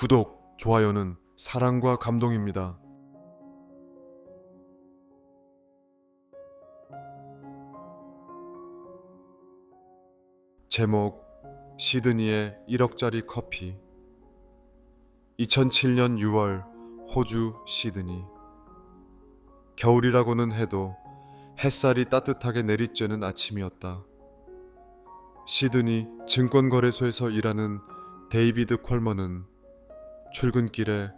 구독, 좋아요는 사랑과 감동입니다. 제목 시드니의 1억짜리 커피 2007년 6월 호주 시드니 겨울이라고는 해도 햇살이 따뜻하게 내리쬐는 아침이었다. 시드니 증권거래소에서 일하는 데이비드 콜먼은 출근길에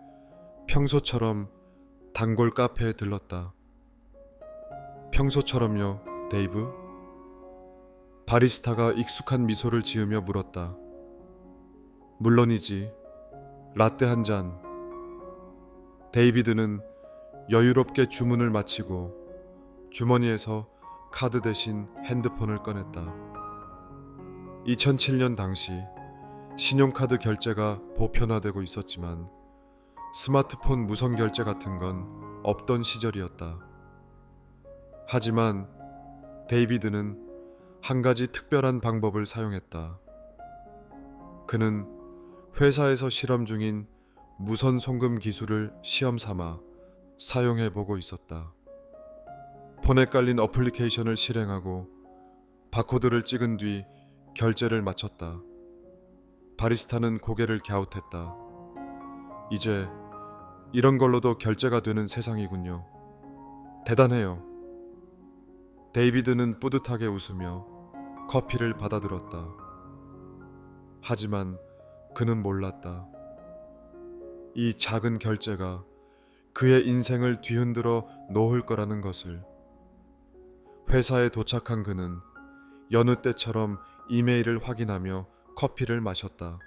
평소처럼 단골 카페에 들렀다. 평소처럼요, 데이브? 바리스타가 익숙한 미소를 지으며 물었다. 물론이지. 라떼 한 잔. 데이비드는 여유롭게 주문을 마치고 주머니에서 카드 대신 핸드폰을 꺼냈다. 2007년 당시 신용카드 결제가 보편화되고 있었지만 스마트폰 무선 결제 같은 건 없던 시절이었다. 하지만 데이비드는 한 가지 특별한 방법을 사용했다. 그는 회사에서 실험 중인 무선 송금 기술을 시험 삼아 사용해 보고 있었다. 폰에 깔린 어플리케이션을 실행하고 바코드를 찍은 뒤 결제를 마쳤다. 바리스타는 고개를 갸웃했다. 이제 이런 걸로도 결제가 되는 세상이군요. 대단해요. 데이비드는 뿌듯하게 웃으며 커피를 받아들었다. 하지만 그는 몰랐다. 이 작은 결제가 그의 인생을 뒤흔들어 놓을 거라는 것을. 회사에 도착한 그는 여느 때처럼 이메일을 확인하며 커피를 마셨다.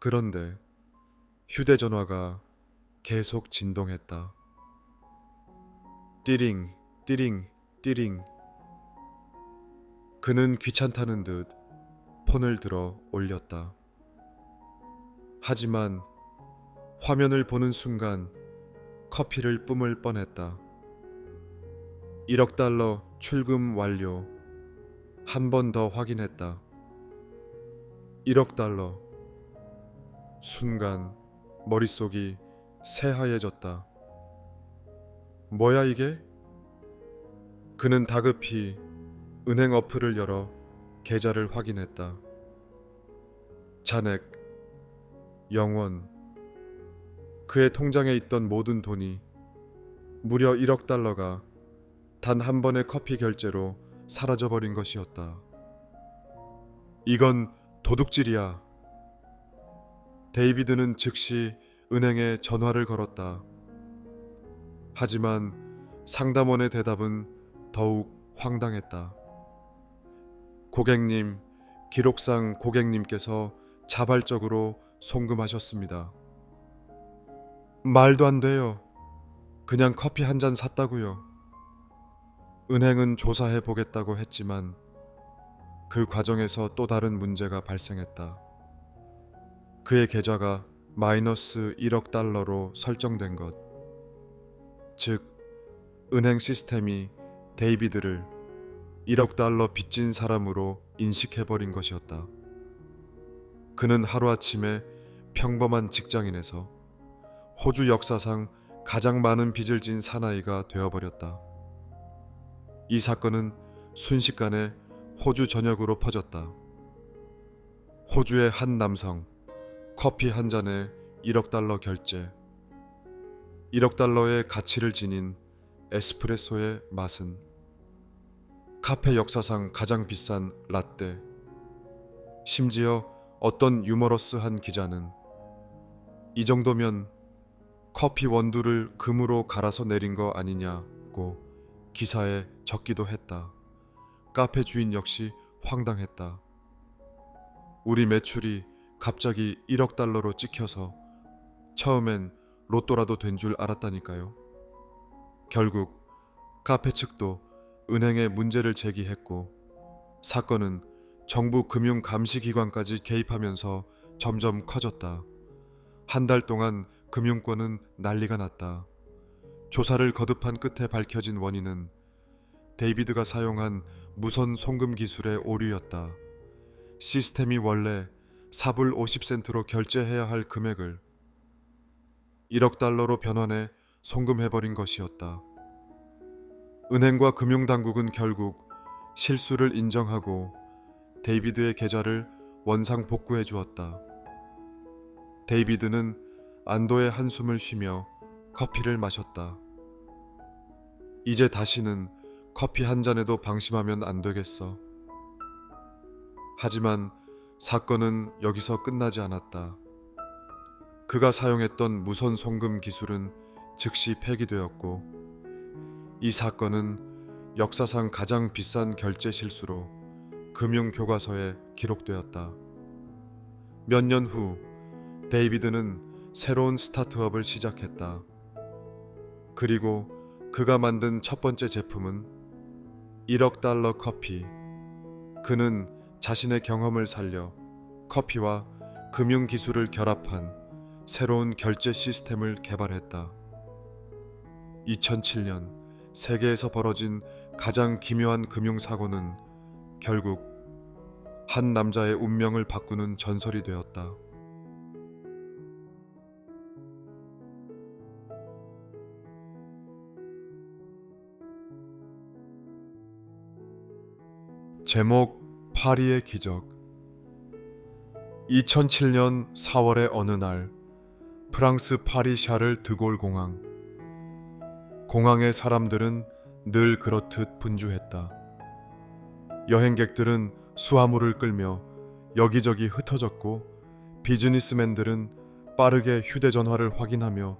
그런데 휴대전화가 계속 진동했다. 띠링, 띠링, 띠링. 그는 귀찮다는 듯 폰을 들어 올렸다. 하지만 화면을 보는 순간 커피를 뿜을 뻔했다. 1억 달러 출금 완료. 한 번 더 확인했다. 1억 달러. 순간 머릿속이 새하얘졌다. 뭐야 이게? 그는 다급히 은행 어플을 열어 계좌를 확인했다. 잔액, 영원. 그의 통장에 있던 모든 돈이 무려 1억 달러가 단 한 번의 커피 결제로 사라져버린 것이었다. 이건 도둑질이야. 데이비드는 즉시 은행에 전화를 걸었다. 하지만 상담원의 대답은 더욱 황당했다. 고객님, 기록상 고객님께서 자발적으로 송금하셨습니다. 말도 안 돼요. 그냥 커피 한 잔 샀다고요. 은행은 조사해 보겠다고 했지만 그 과정에서 또 다른 문제가 발생했다. 그의 계좌가 마이너스 1억 달러로 설정된 것. 즉, 은행 시스템이 데이비드를 1억 달러 빚진 사람으로 인식해버린 것이었다. 그는 하루아침에 평범한 직장인에서 호주 역사상 가장 많은 빚을 진 사나이가 되어버렸다. 이 사건은 순식간에 호주 전역으로 퍼졌다. 호주의 한 남성, 커피 한 잔에 1억 달러 결제. 1억 달러의 가치를 지닌 에스프레소의 맛은 카페 역사상 가장 비싼 라떼. 심지어 어떤 유머러스한 기자는 이 정도면 커피 원두를 금으로 갈아서 내린 거 아니냐고 기사에 적기도 했다. 카페 주인 역시 황당했다. 우리 매출이 갑자기 1억 달러로 찍혀서 처음엔 로또라도 된 줄 알았다니까요. 결국 카페 측도 은행에 문제를 제기했고 사건은 정부 금융 감시 기관까지 개입하면서 점점 커졌다. 한 달 동안 금융권은 난리가 났다. 조사를 거듭한 끝에 밝혀진 원인은 데이비드가 사용한 무선 송금 기술의 오류였다. 시스템이 원래 4불 50센트로 결제해야 할 금액을 1억 달러로 변환해 송금해버린 것이었다. 은행과 금융당국은 결국 실수를 인정하고 데이비드의 계좌를 원상 복구해 주었다. 데이비드는 안도의 한숨을 쉬며 커피를 마셨다. 이제 다시는 커피 한 잔에도 방심하면 안 되겠어. 하지만 사건은 여기서 끝나지 않았다. 그가 사용했던 무선 송금 기술은 즉시 폐기되었고 이 사건은 역사상 가장 비싼 결제 실수로 금융 교과서에 기록되었다. 몇 년 후 데이비드는 새로운 스타트업을 시작했다. 그리고 그가 만든 첫 번째 제품은 1억 달러 커피. 그는 자신의 경험을 살려 커피와 금융 기술을 결합한 새로운 결제 시스템을 개발했다. 2007년 세계에서 벌어진 가장 기묘한 금융 사고는 결국 한 남자의 운명을 바꾸는 전설이 되었다. 제목 파리의 기적 2007년 4월의 어느 날 프랑스 파리 샤를 드골 공항 공항의 사람들은 늘 그렇듯 분주했다. 여행객들은 수화물을 끌며 여기저기 흩어졌고 비즈니스맨들은 빠르게 휴대전화를 확인하며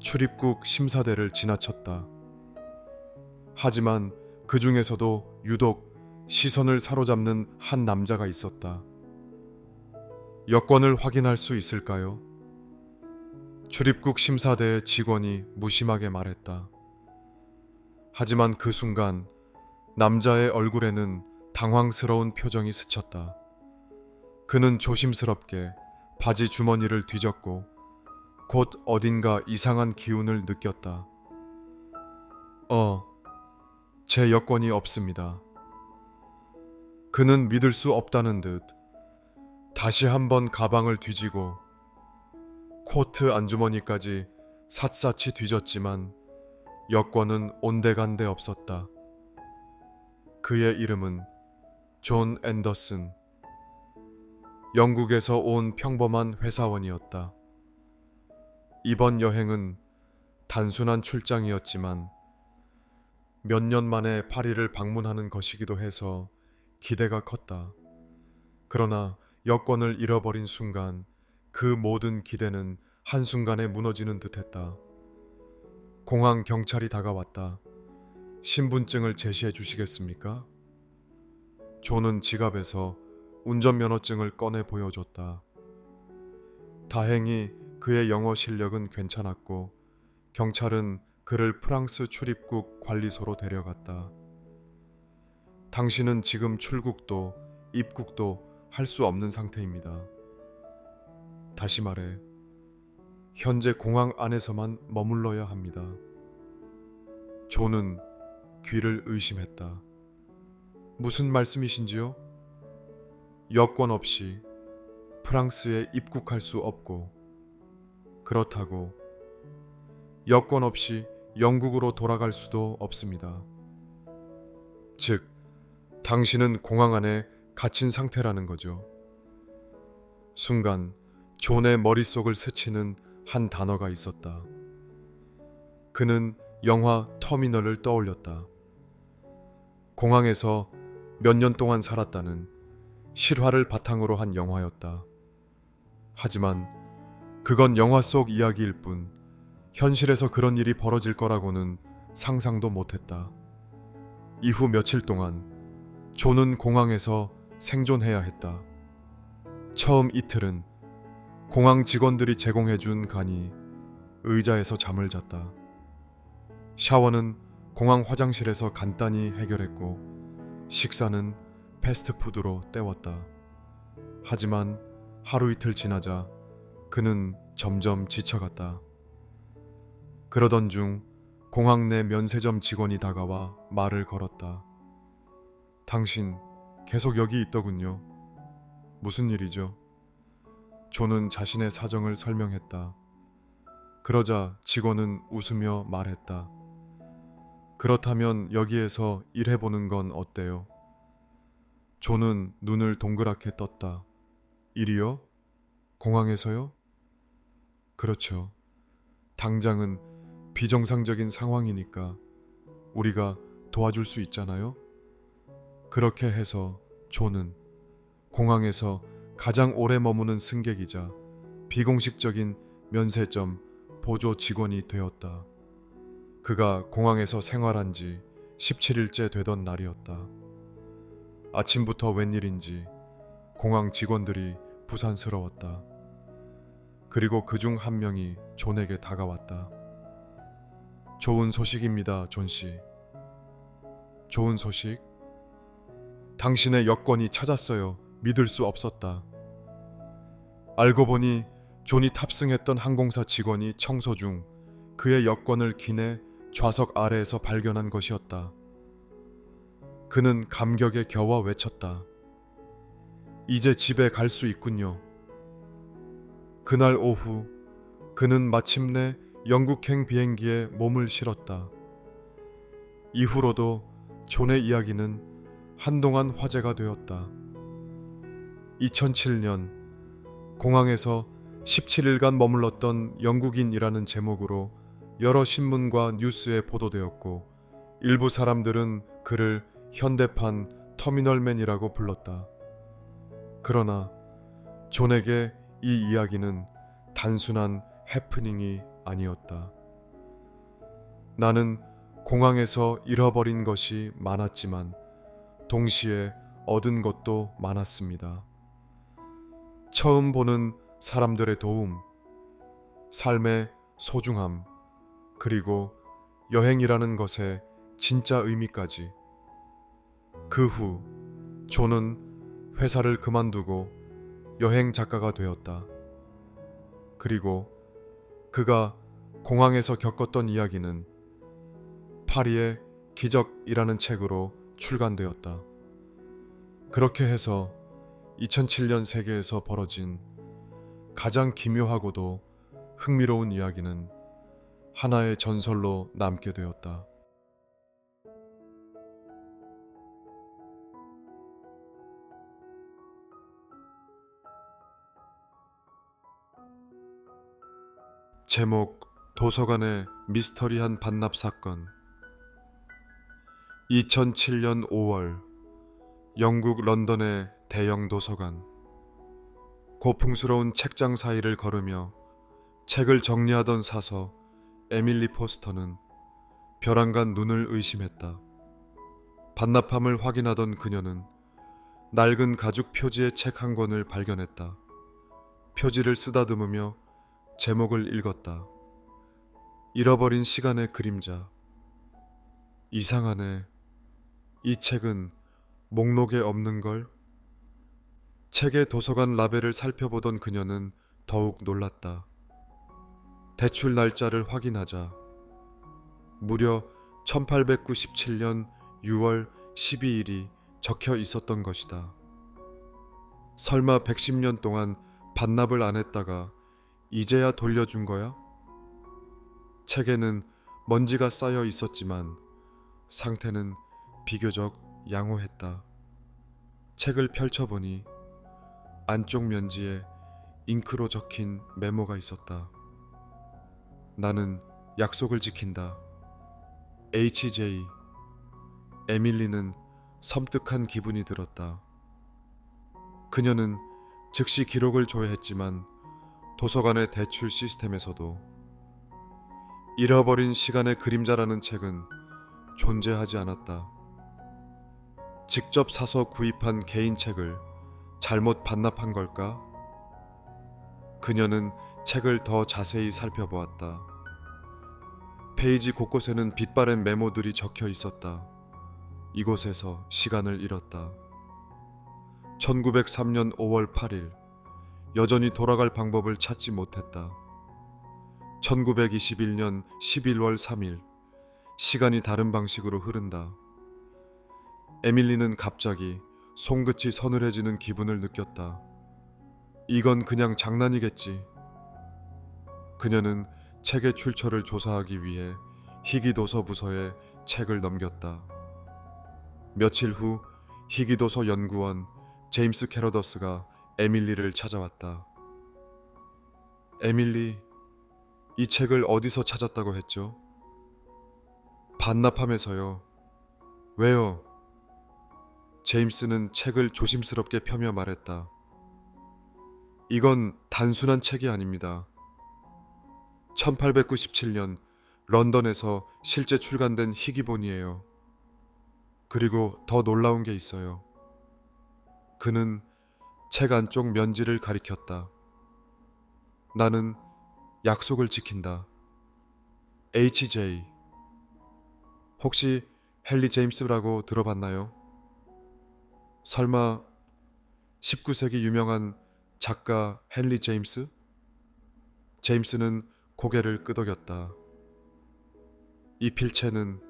출입국 심사대를 지나쳤다. 하지만 그 중에서도 유독 시선을 사로잡는 한 남자가 있었다. 여권을 확인할 수 있을까요? 출입국 심사대의 직원이 무심하게 말했다. 하지만 그 순간 남자의 얼굴에는 당황스러운 표정이 스쳤다. 그는 조심스럽게 바지 주머니를 뒤졌고 곧 어딘가 이상한 기운을 느꼈다. 어, 제 여권이 없습니다. 그는 믿을 수 없다는 듯 다시 한번 가방을 뒤지고 코트 안주머니까지 샅샅이 뒤졌지만 여권은 온데간데 없었다. 그의 이름은 존 앤더슨. 영국에서 온 평범한 회사원이었다. 이번 여행은 단순한 출장이었지만 몇 년 만에 파리를 방문하는 것이기도 해서 기대가 컸다. 그러나 여권을 잃어버린 순간 그 모든 기대는 한순간에 무너지는 듯했다. 공항 경찰이 다가왔다. 신분증을 제시해 주시겠습니까? 존은 지갑에서 운전면허증을 꺼내 보여줬다. 다행히 그의 영어 실력은 괜찮았고 경찰은 그를 프랑스 출입국 관리소로 데려갔다. 당신은 지금 출국도 입국도 할 수 없는 상태입니다. 다시 말해, 현재 공항 안에서만 머물러야 합니다. 존은 귀를 의심했다. 무슨 말씀이신지요? 여권 없이 프랑스에 입국할 수 없고, 그렇다고 여권 없이 영국으로 돌아갈 수도 없습니다. 즉, 당신은 공항 안에 갇힌 상태라는 거죠. 순간 존의 머릿속을 스치는 한 단어가 있었다. 그는 영화 터미널을 떠올렸다. 공항에서 몇 년 동안 살았다는 실화를 바탕으로 한 영화였다. 하지만 그건 영화 속 이야기일 뿐 현실에서 그런 일이 벌어질 거라고는 상상도 못했다. 이후 며칠 동안 존은 공항에서 생존해야 했다. 처음 이틀은 공항 직원들이 제공해준 간이 의자에서 잠을 잤다. 샤워는 공항 화장실에서 간단히 해결했고 식사는 패스트푸드로 때웠다. 하지만 하루 이틀 지나자 그는 점점 지쳐갔다. 그러던 중 공항 내 면세점 직원이 다가와 말을 걸었다. 당신 계속 여기 있더군요. 무슨 일이죠? 조는 자신의 사정을 설명했다. 그러자 직원은 웃으며 말했다. 그렇다면 여기에서 일해보는 건 어때요? 조는 눈을 동그랗게 떴다. 일이요? 공항에서요? 그렇죠. 당장은 비정상적인 상황이니까 우리가 도와줄 수 있잖아요? 그렇게 해서 조는 공항에서 가장 오래 머무는 승객이자 비공식적인 면세점 보조 직원이 되었다. 그가 공항에서 생활한 지 17일째 되던 날이었다. 아침부터 웬일인지 공항 직원들이 부산스러웠다. 그리고 그 중 한 명이 존에게 다가왔다. 좋은 소식입니다, 존 씨. 좋은 소식? 당신의 여권이 찾았어요. 믿을 수 없었다. 알고 보니 존이 탑승했던 항공사 직원이 청소 중 그의 여권을 기내 좌석 아래에서 발견한 것이었다. 그는 감격에 겨워 외쳤다. 이제 집에 갈 수 있군요. 그날 오후 그는 마침내 영국행 비행기에 몸을 실었다. 이후로도 존의 이야기는 한동안 화제가 되었다. 2007년 공항에서 17일간 머물렀던 영국인이라는 제목으로 여러 신문과 뉴스에 보도되었고 일부 사람들은 그를 현대판 터미널맨이라고 불렀다. 그러나 존에게 이 이야기는 단순한 해프닝이 아니었다. 나는 공항에서 잃어버린 것이 많았지만 동시에 얻은 것도 많았습니다. 처음 보는 사람들의 도움, 삶의 소중함, 그리고 여행이라는 것의 진짜 의미까지. 그 후, 조는 회사를 그만두고 여행 작가가 되었다. 그리고 그가 공항에서 겪었던 이야기는 파리의 기적이라는 책으로 출간되었다. 그렇게 해서 2007년 세계에서 벌어진 가장 기묘하고도 흥미로운 이야기는 하나의 전설로 남게 되었다. 제목 도서관의 미스터리한 반납 사건 2007년 5월 영국 런던의 대형 도서관 고풍스러운 책장 사이를 걸으며 책을 정리하던 사서 에밀리 포스터는 벼랑간 눈을 의심했다. 반납함을 확인하던 그녀는 낡은 가죽 표지의 책 한 권을 발견했다. 표지를 쓰다듬으며 제목을 읽었다. 잃어버린 시간의 그림자. 이상하네. 이 책은 목록에 없는 걸? 책의 도서관 라벨을 살펴보던 그녀는 더욱 놀랐다. 대출 날짜를 확인하자 무려 1897년 6월 12일이 적혀 있었던 것이다. 설마 110년 동안 반납을 안 했다가 이제야 돌려준 거야? 책에는 먼지가 쌓여 있었지만 상태는 비교적 양호했다. 책을 펼쳐보니 안쪽 면지에 잉크로 적힌 메모가 있었다. 나는 약속을 지킨다. HJ. 에밀리는 섬뜩한 기분이 들었다. 그녀는 즉시 기록을 조회했지만 도서관의 대출 시스템에서도 잃어버린 시간의 그림자라는 책은 존재하지 않았다. 직접 사서 구입한 개인 책을 잘못 반납한 걸까? 그녀는 책을 더 자세히 살펴보았다. 페이지 곳곳에는 빛바랜 메모들이 적혀 있었다. 이곳에서 시간을 잃었다. 1903년 5월 8일 여전히 돌아갈 방법을 찾지 못했다. 1921년 11월 3일 시간이 다른 방식으로 흐른다. 에밀리는 갑자기 손끝이 서늘해지는 기분을 느꼈다. 이건 그냥 장난이겠지. 그녀는 책의 출처를 조사하기 위해 희귀도서 부서에 책을 넘겼다. 며칠 후 희귀도서 연구원 제임스 캐러더스가 에밀리를 찾아왔다. 에밀리, 이 책을 어디서 찾았다고 했죠? 반납함에서요. 왜요? 제임스는 책을 조심스럽게 펴며 말했다. 이건 단순한 책이 아닙니다. 1897년 런던에서 실제 출간된 희귀본이에요. 그리고 더 놀라운 게 있어요. 그는 책 안쪽 면지를 가리켰다. 나는 약속을 지킨다. HJ. 혹시 헨리 제임스라고 들어봤나요? 설마 19세기 유명한 작가 헨리 제임스? 제임스는 고개를 끄덕였다. 이 필체는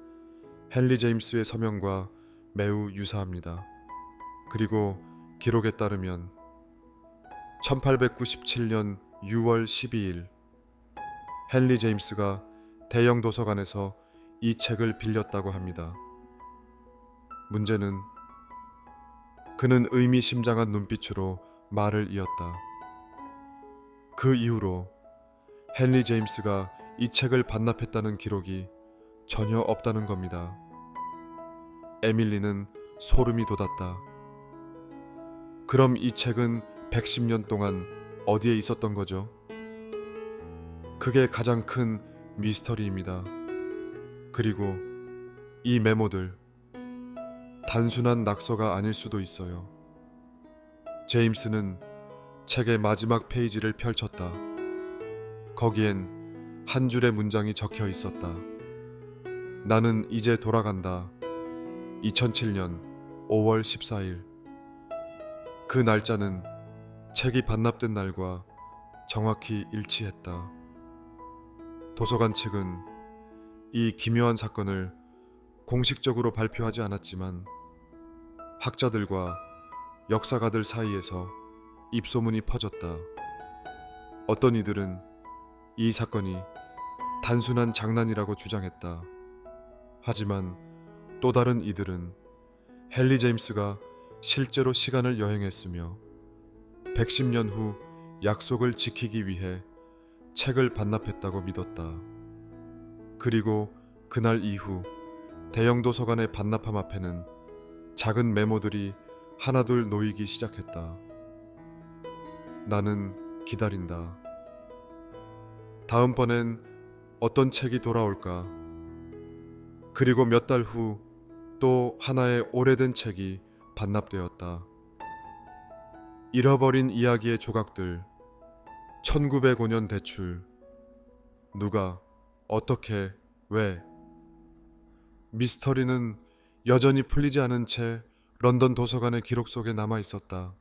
헨리 제임스의 서명과 매우 유사합니다. 그리고 기록에 따르면 1897년 6월 12일 헨리 제임스가 대형 도서관에서 이 책을 빌렸다고 합니다. 문제는 그는 의미심장한 눈빛으로 말을 이었다. 그 이후로 헨리 제임스가 이 책을 반납했다는 기록이 전혀 없다는 겁니다. 에밀리는 소름이 돋았다. 그럼 이 책은 110년 동안 어디에 있었던 거죠? 그게 가장 큰 미스터리입니다. 그리고 이 메모들 단순한 낙서가 아닐 수도 있어요. 제임스는 책의 마지막 페이지를 펼쳤다. 거기엔 한 줄의 문장이 적혀 있었다. 나는 이제 돌아간다. 2007년 5월 14일. 그 날짜는 책이 반납된 날과 정확히 일치했다. 도서관 측은 이 기묘한 사건을 공식적으로 발표하지 않았지만 학자들과 역사가들 사이에서 입소문이 퍼졌다. 어떤 이들은 이 사건이 단순한 장난이라고 주장했다. 하지만 또 다른 이들은 헨리 제임스가 실제로 시간을 여행했으며 110년 후 약속을 지키기 위해 책을 반납했다고 믿었다. 그리고 그날 이후 대형 도서관의 반납함 앞에는 작은 메모들이 하나둘 놓이기 시작했다. 나는 기다린다. 다음번엔 어떤 책이 돌아올까? 그리고 몇 달 후 또 하나의 오래된 책이 반납되었다. 잃어버린 이야기의 조각들. 1905년 대출. 누가, 어떻게, 왜. 미스터리는 여전히 풀리지 않은 채 런던 도서관의 기록 속에 남아 있었다.